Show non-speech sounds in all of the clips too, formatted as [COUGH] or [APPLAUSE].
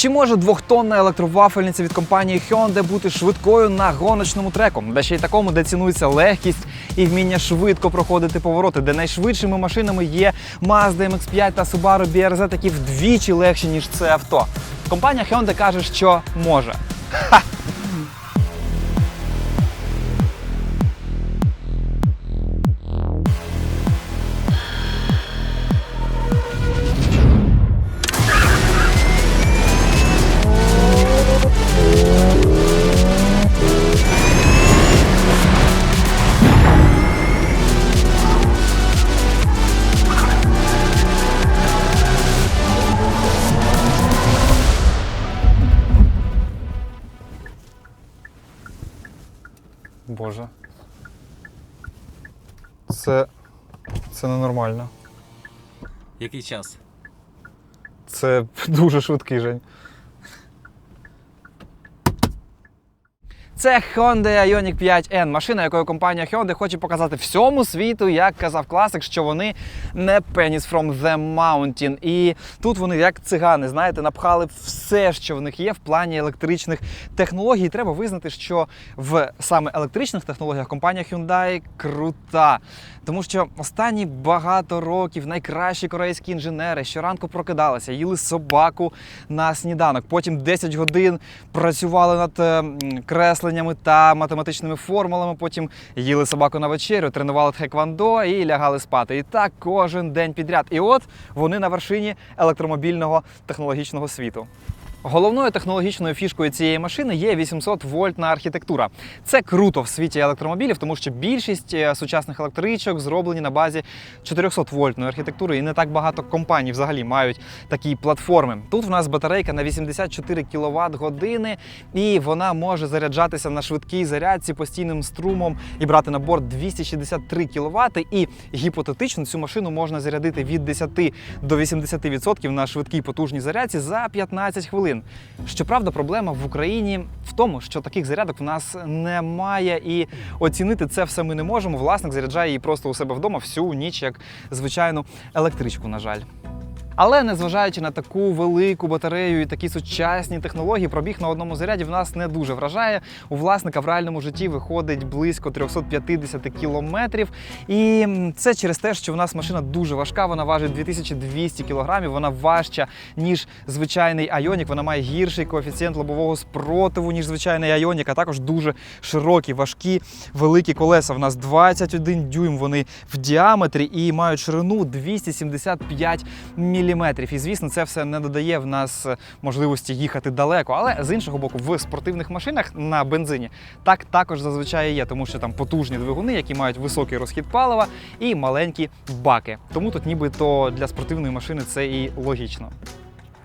Чи може двохтонна електровафельниця від компанії Hyundai бути швидкою на гоночному треку, де ще й такому, де цінується легкість і вміння швидко проходити повороти, де найшвидшими машинами є Mazda MX-5 та Subaru BRZ, які вдвічі легші, ніж це авто. Компанія Hyundai каже, що може. Боже. Це. Це ненормально. Який час? Це дуже швидкий Жень. Це Hyundai Ioniq 5N, машина, якою компанія Hyundai хоче показати всьому світу, як казав класик, що вони не penis from the mountain. І тут вони, як цигани, знаєте, напхали все, що в них є в плані електричних технологій. І треба визнати, що в саме електричних технологіях компанія Hyundai крута. Тому що останні багато років найкращі корейські інженери щоранку прокидалися, їли собаку на сніданок. Потім 10 годин працювали над е, кресленнями та математичними формулами. Потім їли собаку на вечерю, тренували тхеквондо і лягали спати. І так кожен день підряд. І от вони на вершині електромобільного технологічного світу. Головною технологічною фішкою цієї машини є 800 вольтна архітектура. Це круто в світі електромобілів, тому що більшість е, сучасних електричок зроблені на базі 400 вольтної архітектури, і не так багато компаній взагалі мають такі платформи. Тут в нас батарейка на 84 кВт години, і вона може заряджатися на швидкій зарядці постійним струмом і брати на борт 263 кВт. І гіпотетично цю машину можна зарядити від 10 до 80% на швидкій потужній зарядці за 15 хвилин. Щоправда, проблема в Україні в тому, що таких зарядок в нас немає, і оцінити це все ми не можемо. Власник заряджає її просто у себе вдома всю ніч, як звичайну електричку, на жаль. Але незважаючи на таку велику батарею і такі сучасні технології, пробіг на одному заряді в нас не дуже вражає. У власника в реальному житті виходить близько 350 кілометрів. І це через те, що в нас машина дуже важка, вона важить 2200 кілограмів, вона важча, ніж звичайний Айонік. Вона має гірший коефіцієнт лобового спротиву, ніж звичайний Айонік, а також дуже широкі, важкі, великі колеса. В нас 21 дюйм вони в діаметрі і мають ширину 275 мм. І звісно, це все не додає в нас можливості їхати далеко. Але з іншого боку, в спортивних машинах на бензині так також зазвичай є, тому що там потужні двигуни, які мають високий розхід палива і маленькі баки. Тому тут нібито для спортивної машини це і логічно.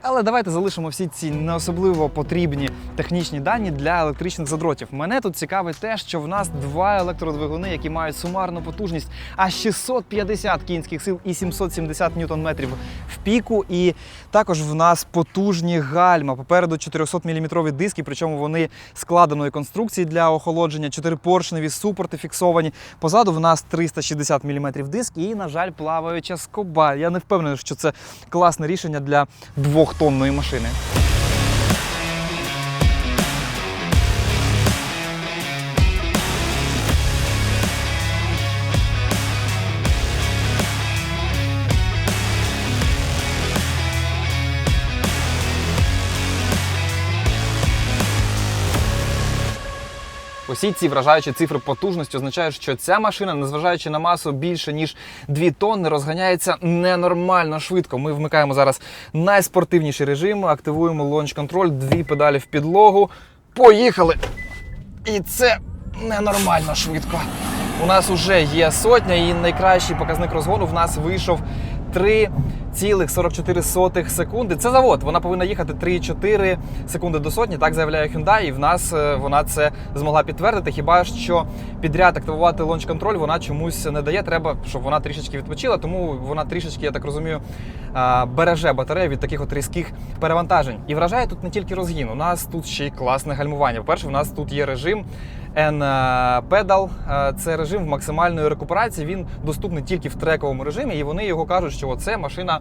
Але давайте залишимо всі ці не особливо потрібні технічні дані для електричних задротів. Мене тут цікавить те, що в нас два електродвигуни, які мають сумарну потужність аж 650 кінських сил і 770 ньютон-метрів в піку. І також в нас потужні гальма. Попереду 400 мм диски, причому вони складеної конструкції для охолодження, чотирипоршневі супорти фіксовані. Позаду в нас 360 мм диск і, на жаль, плаваюча скоба. Я не впевнений, що це класне рішення для двохтонної машини. Усі ці вражаючі цифри потужності означають, що ця машина, незважаючи на масу більше ніж 2 тонни, розганяється ненормально швидко. Ми вмикаємо зараз найспортивніший режим, активуємо лонч контроль, дві педалі в підлогу. Поїхали! І це ненормально швидко. У нас вже є сотня, і найкращий показник розгону в нас вийшов 3,44 секунди. Це завод. Вона повинна їхати 3,4 секунди до сотні. Так заявляє Hyundai, і в нас е, вона це змогла підтвердити. Хіба що підряд активувати лонч контроль вона чомусь не дає. Треба, щоб вона трішечки відпочила, тому вона трішечки, я так розумію, береже батарею від таких от різких перевантажень. І вражає тут не тільки розгін. У нас тут ще й класне гальмування. По-перше, у нас тут є режим N-Pedal. Е, Це режим максимальної рекуперації. Він доступний тільки в трековому режимі, і вони його кажуть, що це машина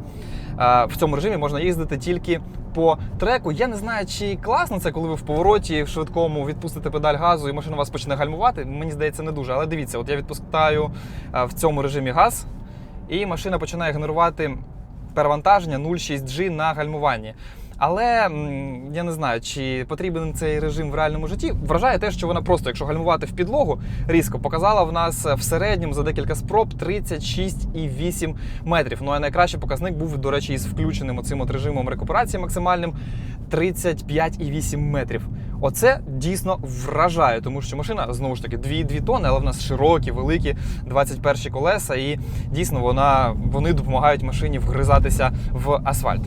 е, в цьому режимі можна їздити тільки по треку. Я не знаю, чи класно це, коли ви в повороті в швидкому відпустите педаль газу і машина вас почне гальмувати. Мені здається, не дуже. Але дивіться, от я відпускаю е, в цьому режимі газ, і машина починає генерувати перевантаження 0,6G на гальмуванні. Але я не знаю, чи потрібен цей режим в реальному житті. Вражає те, що вона просто, якщо гальмувати в підлогу, різко показала в нас в середньому за декілька спроб 36,8 метрів. Ну а найкращий показник був, до речі, із включеним оцим от режимом рекуперації максимальним 35,8 метрів. Оце дійсно вражає, тому що машина знову ж таки 2,2 тонни, але в нас широкі, великі 21 колеса, і дійсно вона, вони допомагають машині вгризатися в асфальт.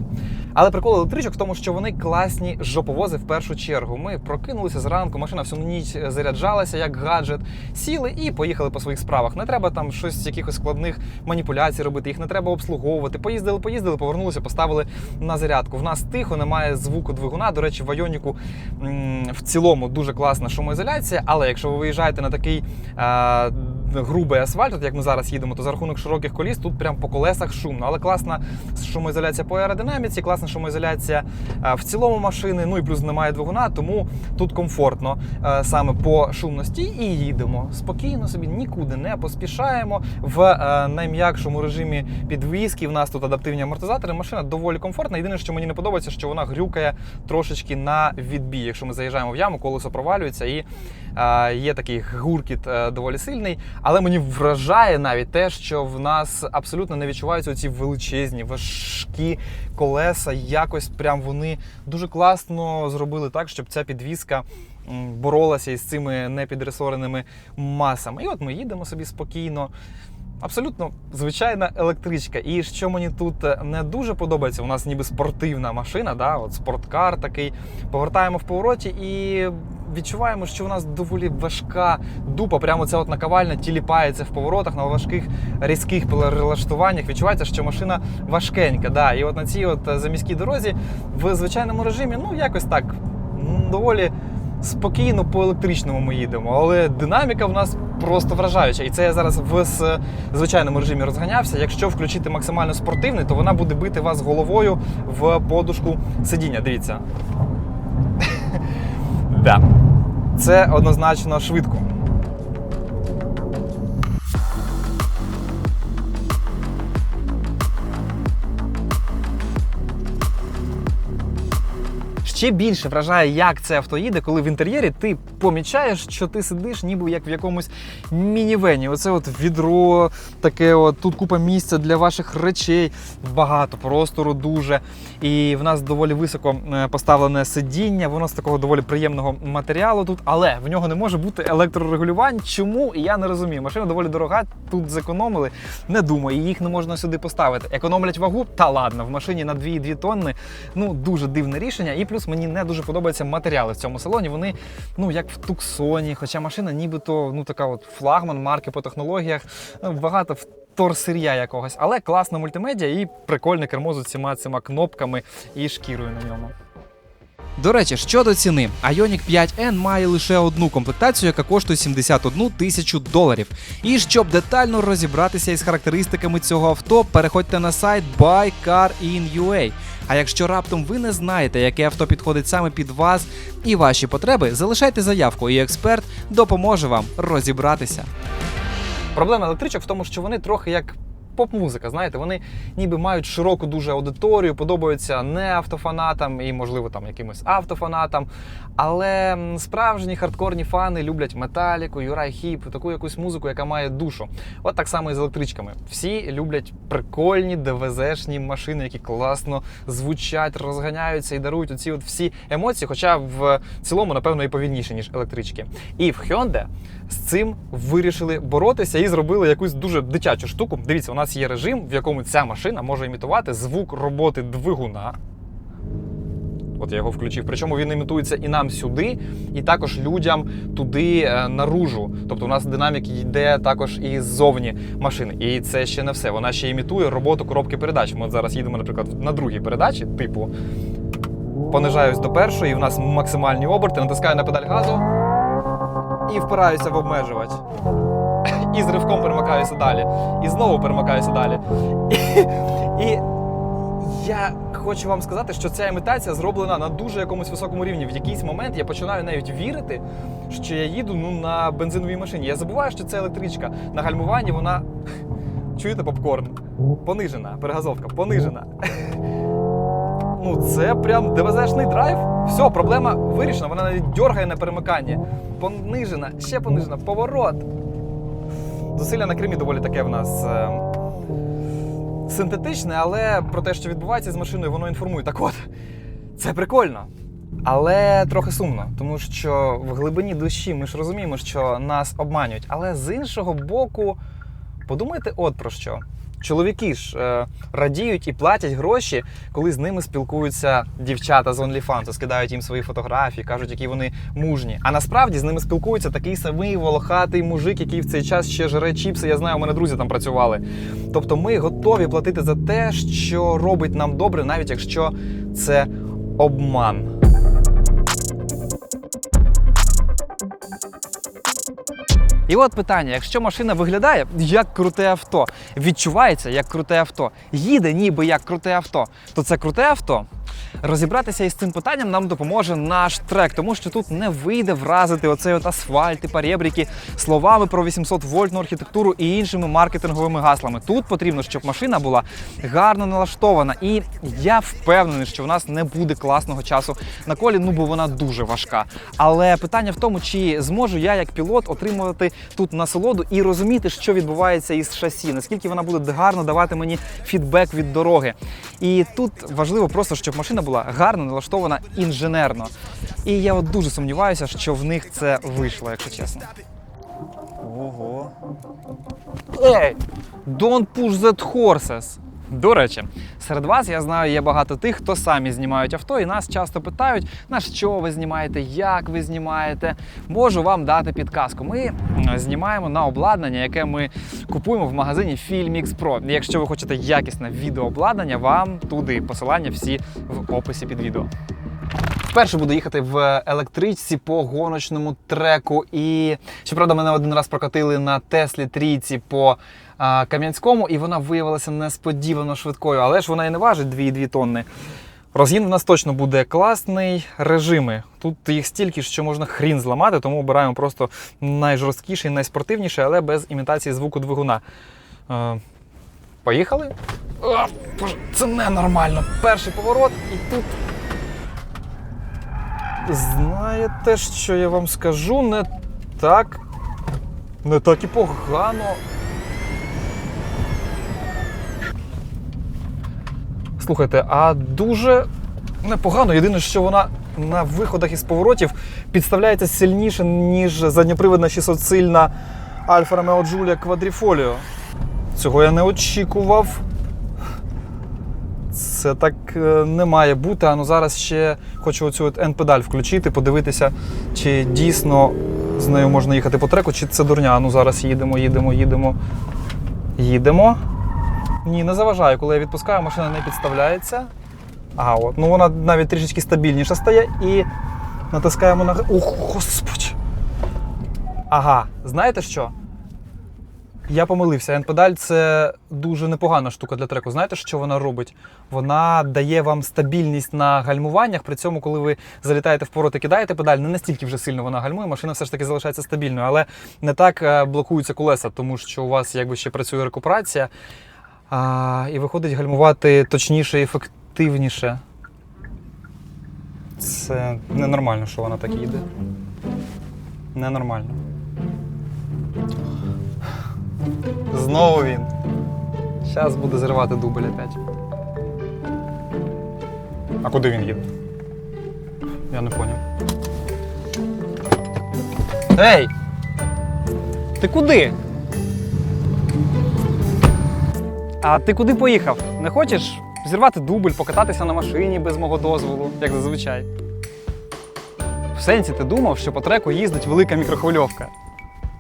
Але прикол електричок в тому, що вони класні жоповози в першу чергу. Ми прокинулися зранку, машина всю ніч заряджалася як гаджет, сіли і поїхали по своїх справах. Не треба там щось якихось складних маніпуляцій робити, їх не треба обслуговувати. Поїздили, поїздили, повернулися, поставили на зарядку. В нас тихо, немає звуку двигуна. До речі, в Айоніку в цілому дуже класна шумоізоляція. Але якщо ви виїжджаєте на такий е, грубий асфальт, от як ми зараз їдемо, то за рахунок широких коліс тут прям по колесах шумно. Але класна шумоізоляція по аеродинаміці, класна шумоізоляція е, в цілому машини. Ну і плюс немає двигуна, тому тут комфортно е, саме по шумності. І їдемо спокійно собі, нікуди не поспішаємо. В е, найм'якшому режимі підвізки. В нас тут адаптивні амортизатори. Машина доволі комфортна. Єдине, що мені не подобається, що вона грюкає трошечки на відбій. Якщо ми заїжджаємо в яму, колесо провалюється і є такий гуркіт е, доволі сильний. Але мені вражає навіть те, що в нас абсолютно не відчуваються ці величезні, важкі колеса. Якось прям вони дуже класно зробили так, щоб ця підвізка боролася із цими непідресореними масами. І от ми їдемо собі спокійно. Абсолютно звичайна електричка. І що мені тут е, не дуже подобається, у нас ніби спортивна машина, да, от спорткар такий. Повертаємо в повороті і відчуваємо, що у нас доволі важка дупа. Прямо ця от наковальня тіліпається в поворотах на важких різких перелаштуваннях. Відчувається, що машина важкенька. Да. І от на цій от е, заміській дорозі в звичайному режимі, ну якось так доволі спокійно по електричному ми їдемо, але динаміка в нас просто вражаюча. І це я зараз в звичайному режимі розганявся. Якщо включити максимально спортивний, то вона буде бити вас головою в подушку сидіння. Дивіться. [LAUGHS] Це однозначно швидко. Ще більше вражає, як це авто їде, коли в інтер'єрі ти помічаєш, що ти сидиш ніби як в якомусь мінівені. Оце от відро, таке от тут купа місця для ваших речей, багато простору дуже. І в нас доволі високо е, поставлене сидіння, воно з такого доволі приємного матеріалу тут, але в нього не може бути електрорегулювань. Чому? Я не розумію. Машина доволі дорога, тут зекономили. Не думаю, їх не можна сюди поставити. Економлять вагу? Та ладно, в машині на 2,2 тонни. Ну дуже дивне рішення. І плюс мені не дуже подобаються матеріали в цьому салоні. Вони ну як в Туксоні, хоча машина нібито ну така от флагман марки по технологіях. Ну, багато вторсир'я якогось, але класна мультимедіа і прикольне кермо з усіма цими кнопками і шкірою на ньому. До речі, щодо ціни, Ioniq 5N має лише одну комплектацію, яка коштує 71 тисячу доларів. І щоб детально розібратися із характеристиками цього авто, переходьте на сайт BuyCarIn.ua. А якщо раптом ви не знаєте, яке авто підходить саме під вас і ваші потреби, залишайте заявку, і експерт допоможе вам розібратися. Проблема електричок в тому, що вони трохи як поп-музика. Знаєте, вони ніби мають широку дуже аудиторію, подобаються не автофанатам і, можливо, там якимось автофанатам. Але справжні хардкорні фани люблять металіку, юрай хіп, таку якусь музику, яка має душу. От так само і з електричками. Всі люблять прикольні ДВЗшні машини, які класно звучать, розганяються і дарують оці от всі емоції, хоча в цілому, напевно, і повільніше, ніж електрички. І в Hyundai з цим вирішили боротися і зробили якусь дуже дитячу штуку. Дивіться, у нас є режим, в якому ця машина може імітувати звук роботи двигуна. От я його включив. Причому він імітується і нам сюди, і також людям туди е, наружу. Тобто у нас динамік йде також і ззовні машини. І це ще не все. Вона ще імітує роботу коробки передач. Ми от зараз їдемо, наприклад, на другій передачі, типу понижаюсь до першої, і в нас максимальні оберти, натискаю на педаль газу. І впираюся в обмежувач. І з ривком перемикаюся далі. І знову перемикаюся далі. І, і я хочу вам сказати, що ця імітація зроблена на дуже якомусь високому рівні. В якийсь момент я починаю навіть вірити, що я їду ну, на бензиновій машині. Я забуваю, що це електричка. На гальмуванні вона. Чуєте попкорн? Понижена, перегазовка, понижена. Ну, це прям ДВЗшний драйв. Все, проблема вирішена, вона навіть дьоргає на перемиканні. Понижена, ще понижена, поворот. Зусилля на Кримі доволі таке в нас. е, Синтетичне, але про те, що відбувається з машиною, воно інформує. Так от, це прикольно. Але трохи сумно, тому що в глибині душі ми ж розуміємо, що нас обманюють. Але з іншого боку, подумайте от про що. Чоловіки ж е, радіють і платять гроші, коли з ними спілкуються дівчата з OnlyFans, скидають їм свої фотографії, кажуть, які вони мужні. А насправді з ними спілкується такий самий волохатий мужик, який в цей час ще жере чіпси. Я знаю, у мене друзі там працювали. Тобто ми готові платити за те, що робить нам добре, навіть якщо це обман. І от питання: якщо машина виглядає як круте авто, відчувається як круте авто, їде ніби як круте авто, то це круте авто. Розібратися із цим питанням нам допоможе наш трек, тому що тут не вийде вразити оцей от асфальт і поребрики словами про 800 вольтну архітектуру і іншими маркетинговими гаслами. Тут потрібно, щоб машина була гарно налаштована. І я впевнений, що в нас не буде класного часу на колі, ну бо вона дуже важка. Але питання в тому, чи зможу я як пілот отримувати тут насолоду і розуміти, що відбувається із шасі, наскільки вона буде гарно давати мені фідбек від дороги. І тут важливо просто, щоб машина була гарно налаштована інженерно. І я от дуже сумніваюся, що в них це вийшло, якщо чесно. Ого. Ей! Don't push that horses! До речі, серед вас я знаю, є багато тих, хто самі знімають авто, і нас часто питають, на що ви знімаєте, як ви знімаєте. Можу вам дати підказку. Ми знімаємо на обладнання, яке ми купуємо в магазині Filmix Pro. Якщо ви хочете якісне відеообладнання, вам туди посилання всі в описі під відео. Вперше буду їхати в електричці по гоночному треку. І щоправда, мене один раз прокатили на Теслі трійці по а, Кам'янському, і вона виявилася несподівано швидкою, але ж вона і не важить 2,2 тонни. Розгін в нас точно буде класний. Режими. Тут їх стільки, що можна хрін зламати, тому обираємо просто найжорсткіший, найспортивніший, але без імітації звуку двигуна. Е, поїхали? О, боже, це ненормально. Перший поворот, і тут Знаєте, що я вам скажу, не так. Не так і погано. Слухайте, а дуже непогано. Єдине, що вона на виходах із поворотів підставляється сильніше, ніж задньоприводна 600-сильна Альфа Ромео Джулія Quadrifoglio. Цього я не очікував. Це так е, не має бути. А ну зараз ще хочу оцю от N-педаль включити, подивитися, чи дійсно з нею можна їхати по треку, чи це дурня. А ну зараз їдемо, їдемо, їдемо. Їдемо. Ні, не заважаю. Коли я відпускаю, машина не підставляється. Ага, от. Ну вона навіть трішечки стабільніше стає і натискаємо на. Ох, господи. Ага, знаєте що? Я помилився. N-педаль це дуже непогана штука для треку. Знаєте, що вона робить? Вона дає вам стабільність на гальмуваннях. При цьому, коли ви залітаєте в поворот і кидаєте педаль, не настільки вже сильно вона гальмує, машина все ж таки залишається стабільною, але не так е, блокуються колеса, тому що у вас якби ще працює рекуперація. А, і виходить гальмувати точніше і ефективніше. Це ненормально, що вона так їде. Ненормально. Знову він. Зараз буде зривати дубль опять. А куди він їде? Я не поняв. Ей! Ти куди? А ти куди поїхав? Не хочеш зірвати дубль, покататися на машині без мого дозволу, як зазвичай? В сенсі ти думав, що по треку їздить велика мікрохвильовка.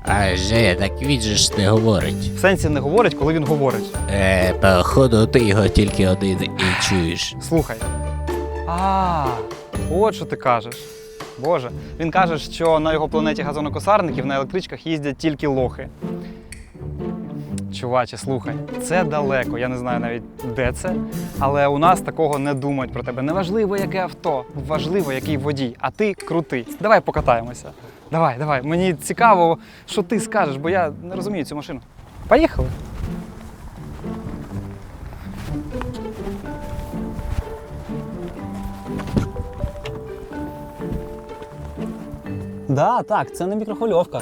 А же, так він же ж не говорить. В сенсі не говорить, коли він говорить. Е, походу, ти його тільки один і чуєш. Слухай. А, от що ти кажеш. Боже. Він каже, що на його планеті газонокосарників на електричках їздять тільки лохи. Чуваче, слухай, це далеко. Я не знаю навіть де це, але у нас такого не думають про тебе. Неважливо, яке авто, важливо, який водій, а ти крутий. Давай покатаємося. Давай, давай. Мені цікаво, що ти скажеш, бо я не розумію цю машину. Поїхали. Да, так, це не мікрохвильовка.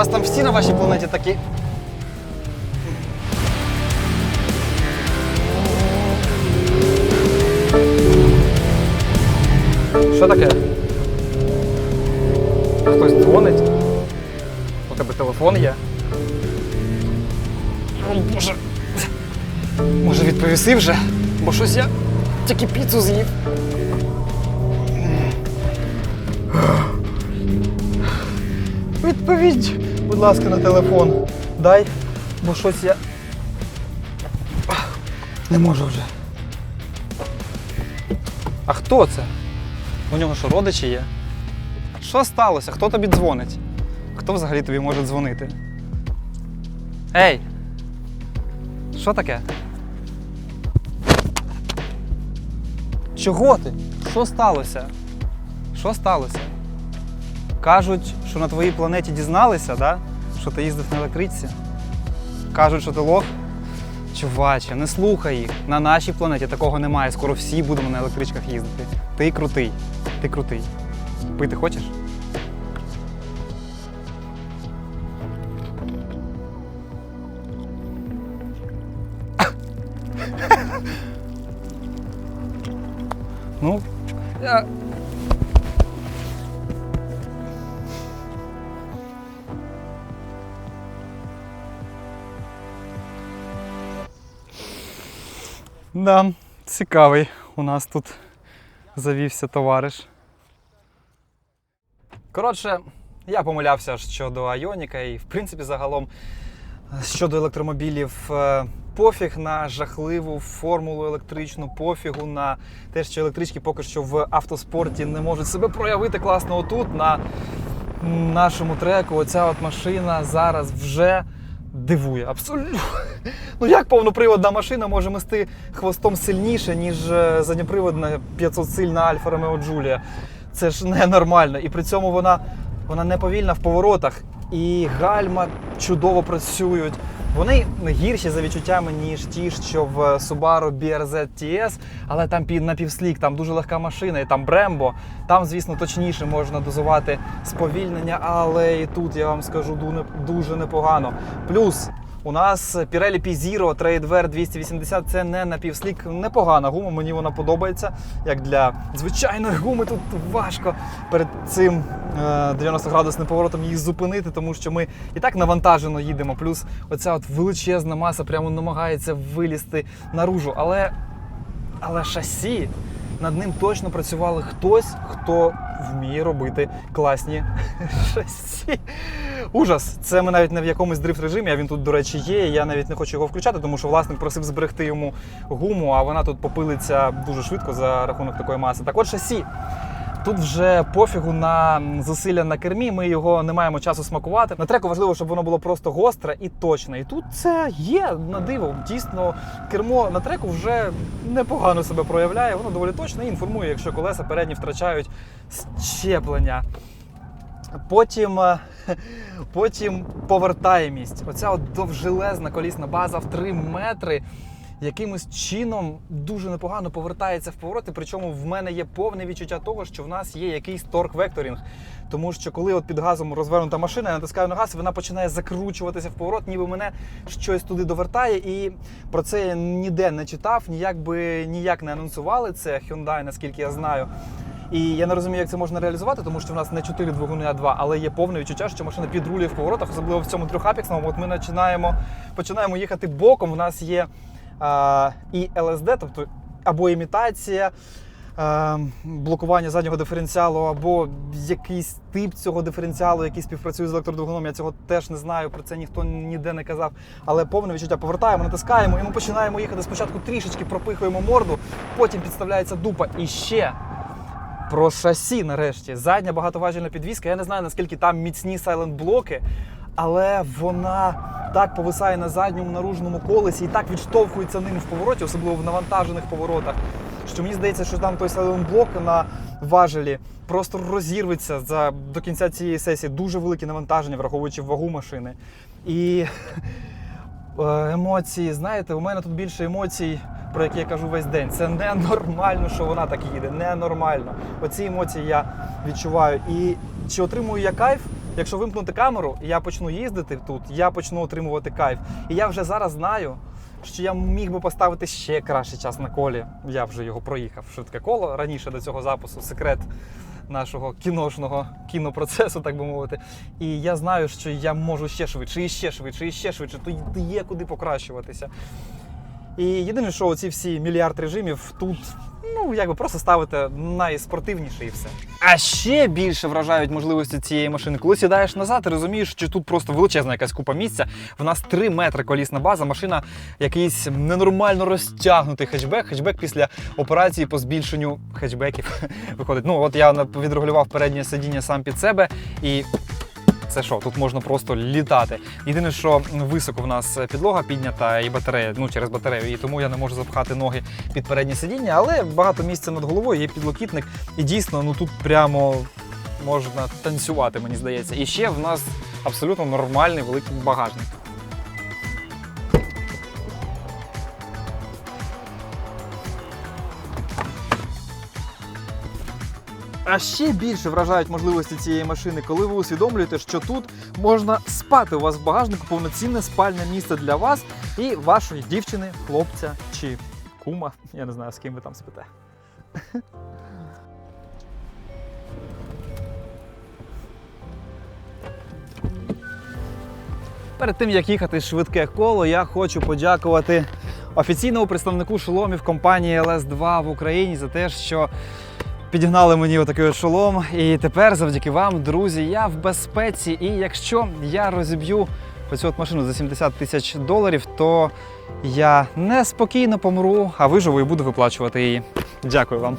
Вас там всі на вашій планеті такі. Що таке? Хтось дзвонить? У тебе телефон є? О, Боже. Може відповіси вже? Бо щось я тільки піцу з'їв. Відповідь, будь ласка, на телефон. Дай, бо щось я. Не можу вже. А хто це? У нього що, родичі є? Що сталося? Хто тобі дзвонить? Хто взагалі тобі може дзвонити? Ей! Що таке? Чого ти? Що сталося? Що сталося? Кажуть, що на твоїй планеті дізналися, да? що ти їздив на електричці. Кажуть, що ти лох. Чуваче, не слухай їх. На нашій планеті такого немає. Скоро всі будемо на електричках їздити. Ти крутий. Ти крутий. Пити хочеш? Да, цікавий. У нас тут завівся товариш. Коротше, я помилявся щодо Айоніка і, в принципі, загалом щодо електромобілів. е, Пофіг на жахливу формулу електричну, пофігу на те, що електрички поки що в автоспорті не можуть себе проявити класно отут, на нашому треку. Оця от машина зараз вже дивує. Абсолютно. [LAUGHS] Ну як повноприводна машина може мести хвостом сильніше, ніж е, задньоприводна 500-сильна Альфа Ромео Джулія? Це ж ненормально. І при цьому вона, вона не повільна в поворотах, і гальма чудово працюють. Вони гірші за відчуттями, ніж ті, що в Subaru BRZ TS, але там під напівслік, там дуже легка машина, і там Brembo. Там, звісно, точніше можна дозувати сповільнення, але і тут я вам скажу дуже непогано. Плюс у нас Pirelli P0 Tradewear 280 це не напівслік, непогана гума. Мені вона подобається. Як для звичайної гуми тут важко перед цим е, 90-градусним поворотом її зупинити, тому що ми і так навантажено їдемо. Плюс оця от величезна маса прямо намагається вилізти наружу. Але, але шасі над ним точно працювали хтось, хто вміє робити класні [LAUGHS] шасі. Ужас. Це ми навіть не в якомусь дрифт режимі, а він тут, до речі, є. Я навіть не хочу його включати, тому що власник просив зберегти йому гуму, а вона тут попилиться дуже швидко за рахунок такої маси. Так от шасі. Тут вже пофігу на зусилля на кермі. Ми його не маємо часу смакувати. На треку важливо, щоб воно було просто гостре і точне. І тут це є на диво. Дійсно, кермо на треку вже непогано себе проявляє. Воно доволі точно і інформує, якщо колеса передні втрачають щеплення. Потім, е, потім повертаємість. Оця от довжелезна колісна база в 3 метри. Якимось чином дуже непогано повертається в повороти. Причому в мене є повне відчуття того, що в нас є якийсь торк-векторінг. Тому що коли от під газом розвернута машина, я натискаю на газ, вона починає закручуватися в поворот, ніби мене щось туди довертає. І про це я ніде не читав, ніяк би ніяк не анонсували це Hyundai, наскільки я знаю. І я не розумію, як це можна реалізувати, тому що в нас не 4 двигуни, а 2, але є повне відчуття, що машина підрулює в поворотах, особливо в цьому трьохапіксному. От ми починаємо, починаємо їхати боком. В нас є і ЛСД, тобто або імітація. Блокування заднього диференціалу або якийсь тип цього диференціалу, який співпрацює з електродвигуном. Я цього теж не знаю, про це ніхто ніде не казав. Але повне відчуття повертаємо, натискаємо, і ми починаємо їхати спочатку трішечки пропихуємо морду, потім підставляється дупа. І ще про шасі нарешті. Задня багатоважільна підвізка. Я не знаю, наскільки там міцні сайлент-блоки, але вона так повисає на задньому наружному колесі і так відштовхується ним в повороті, особливо в навантажених поворотах. Що мені здається, що там той сайлент-блок на важелі просто розірветься за, до кінця цієї сесії. Дуже велике навантаження, враховуючи вагу машини. І е, емоції, знаєте, у мене тут більше емоцій, про які я кажу весь день. Це ненормально, що вона так їде. Ненормально. Оці емоції я відчуваю. І чи отримую я кайф? Якщо вимкнути камеру, і я почну їздити тут, я почну отримувати кайф. І я вже зараз знаю, що я міг би поставити ще кращий час на колі. Я вже його проїхав. Швидке коло раніше до цього запису. Секрет нашого кіношного кінопроцесу, так би мовити. І я знаю, що я можу ще швидше, і ще швидше, і ще швидше. То є куди покращуватися. І єдине, що оці всі мільярд режимів тут, ну якби просто ставити найспортивніше і все. А ще більше вражають можливості цієї машини. Коли сідаєш назад, ти розумієш, що тут просто величезна якась купа місця. В нас 3 метри колісна база, машина якийсь ненормально розтягнутий хетчбек. Хетчбек після операції по збільшенню хетчбеків [LAUGHS] виходить. Ну от я відрегулював переднє сидіння сам під себе і це що, тут можна просто літати. Єдине, що високо в нас підлога піднята і батарея, ну через батарею, і тому я не можу запхати ноги під переднє сидіння, але багато місця над головою, є підлокітник, і дійсно ну тут прямо можна танцювати, мені здається. І ще в нас абсолютно нормальний великий багажник. А ще більше вражають можливості цієї машини, коли ви усвідомлюєте, що тут можна спати. У вас в багажнику повноцінне спальне місце для вас і вашої дівчини, хлопця чи кума. Я не знаю, з ким ви там спите. Перед тим як їхати швидке коло, я хочу подякувати офіційному представнику шоломів компанії LS2 в Україні за те, що підігнали мені отакий от шолом. І тепер, завдяки вам, друзі, я в безпеці. І якщо я розіб'ю оцю от машину за 70 тисяч доларів, то я неспокійно помру, а виживу і буду виплачувати її. Дякую вам.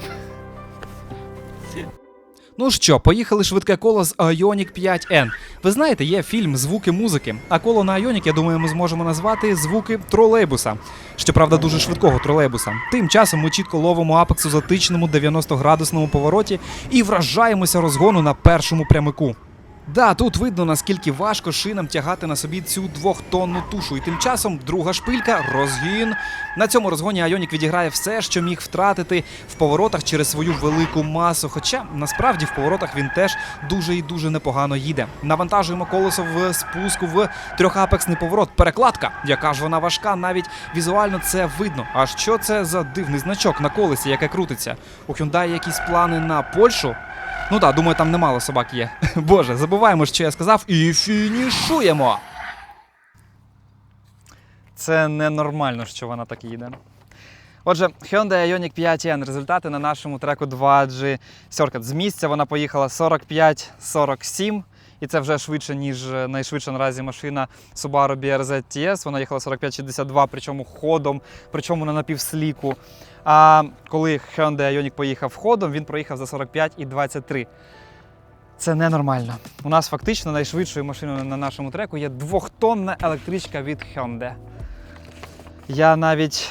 Ну що, поїхали швидке коло з Ioniq 5N. Ви знаєте, є фільм Звуки музики. А коло на Ioniq, я думаю, ми зможемо назвати звуки тролейбуса. Щоправда, дуже швидкого тролейбуса. Тим часом ми чітко ловимо апекс у затичному 90-градусному повороті і вражаємося розгону на першому прямику. Да, тут видно, наскільки важко шинам тягати на собі цю двохтонну тушу. І тим часом друга шпилька розгін. На цьому розгоні Айонік відіграє все, що міг втратити в поворотах через свою велику масу. Хоча насправді в поворотах він теж дуже і дуже непогано їде. Навантажуємо колесо в спуску в трьохапексний поворот. Перекладка, яка ж вона важка, навіть візуально це видно. А що це за дивний значок на колесі, яке крутиться? У Hyundai якісь плани на Польщу? Ну так, думаю, там немало собак є. [LAUGHS] Боже, забуваємо, що я сказав, і фінішуємо. Це ненормально, що вона так їде. Отже, Hyundai Ioniq 5N. Результати на нашому треку 2G Circuit. З місця вона поїхала 45-47. І це вже швидше, ніж найшвидша наразі машина Subaru BRZ TS. Вона їхала 45-62, причому ходом, причому на напівсліку. А коли Hyundai Ioniq поїхав ходом, він проїхав за 45 і 23. Це ненормально. У нас фактично найшвидшою машиною на нашому треку є двохтонна електричка від Hyundai. Я навіть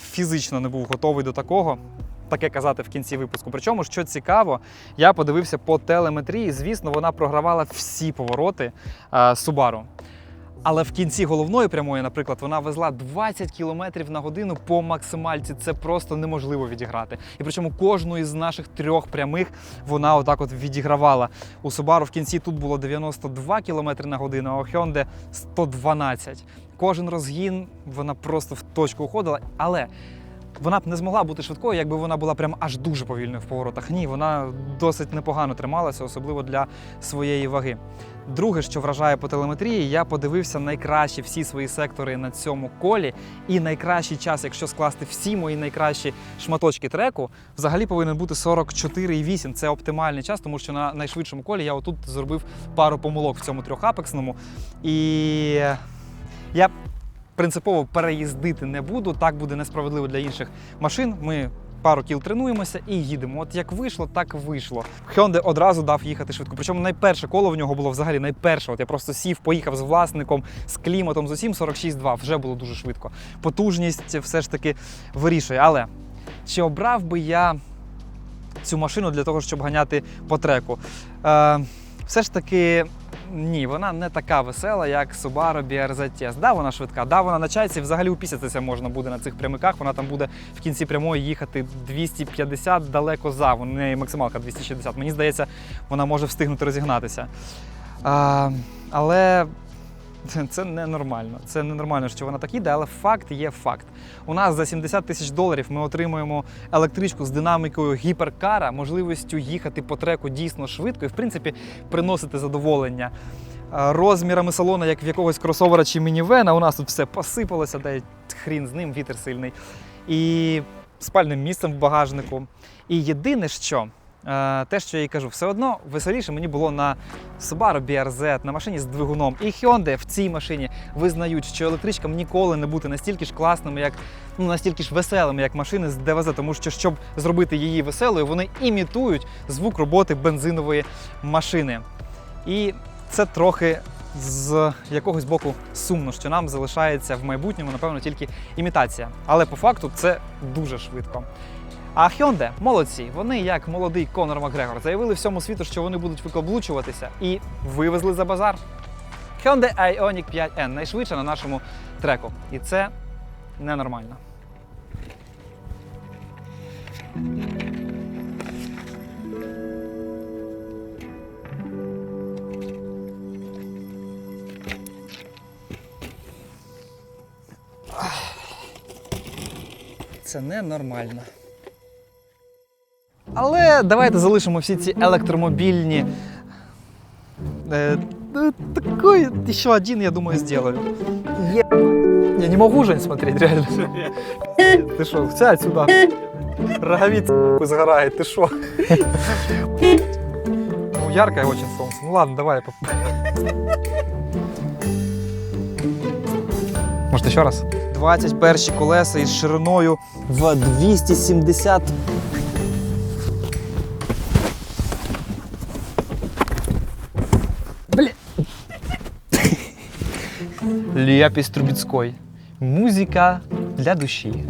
фізично не був готовий до такого. Таке казати в кінці випуску. Причому, що цікаво, я подивився по телеметрії. Звісно, вона програвала всі повороти е, Subaru. Але в кінці головної прямої, наприклад, вона везла 20 км на годину по максимальці. Це просто неможливо відіграти. І причому кожну із наших трьох прямих вона отак от відігравала. У Subaru в кінці тут було 92 км на годину, а у Hyundai 112. Кожен розгін вона просто в точку уходила. Але вона б не змогла бути швидкою, якби вона була прям аж дуже повільною в поворотах. Ні, вона досить непогано трималася, особливо для своєї ваги. Друге, що вражає по телеметрії, я подивився найкращі всі свої сектори на цьому колі. І найкращий час, якщо скласти всі мої найкращі шматочки треку, взагалі повинен бути 44,8. Це оптимальний час, тому що на найшвидшому колі я отут зробив пару помилок в цьому трьохапексному. І я принципово переїздити не буду. Так буде несправедливо для інших машин. Ми пару кіл тренуємося і їдемо. От як вийшло, так вийшло. Hyundai одразу дав їхати швидко. Причому найперше коло в нього було взагалі найперше. От я просто сів, поїхав з власником, з кліматом, з усім 46.2. Вже було дуже швидко. Потужність все ж таки вирішує. Але чи обрав би я цю машину для того, щоб ганяти по треку? Е, все ж таки. Ні, вона не така весела, як Subaru BRZ Да, вона швидка, да, вона на чайці взагалі упісятися можна буде на цих прямиках. Вона там буде в кінці прямої їхати 250 далеко за. У неї максималка 260. Мені здається, вона може встигнути розігнатися. А, але це- ненормально. Це ненормально, що вона так їде, але факт є факт. У нас за 70 тисяч доларів ми отримуємо електричку з динамікою гіперкара, можливістю їхати по треку дійсно швидко і, в принципі, приносити задоволення. Розмірами салону, як в якогось кросовера чи мінівена, у нас тут все посипалося, де хрін з ним, вітер сильний. І спальним місцем в багажнику. І єдине, що те, що я їй кажу, все одно веселіше мені було на Subaru BRZ, на машині з двигуном. І Hyundai в цій машині визнають, що електричкам ніколи не бути настільки ж класними, як ну настільки ж веселими, як машини з ДВЗ, тому що щоб зробити її веселою, вони імітують звук роботи бензинової машини. І це трохи з якогось боку сумно, що нам залишається в майбутньому, напевно, тільки імітація. Але по факту це дуже швидко. А Hyundai молодці. Вони, як молодий Конор Макгрегор, заявили всьому світу, що вони будуть викаблучуватися і вивезли за базар. Hyundai Ioniq 5N найшвидше на нашому треку. І це ненормально. Це ненормально. Але давайте залишимо всі ці електромобільні. Э, э, такой еще один, я думаю, сделаю. Е... Я не могу Жень смотреть, реально. Ты что, сядь сюда. Роговица сгорает, ты что? Ну, яркое очень солнце. Ну ладно, давай. я поп- Может, еще раз? 21 колеса із шириною в 270 Ляпіс Трубіцький. Музика для душі.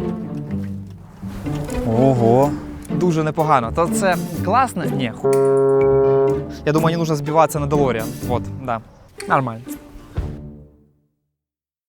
Ого. Дуже непогано. То це класно? Ні. ху- Я думаю, не нужно збиватися на Делоріан. Вот, да. Нормально.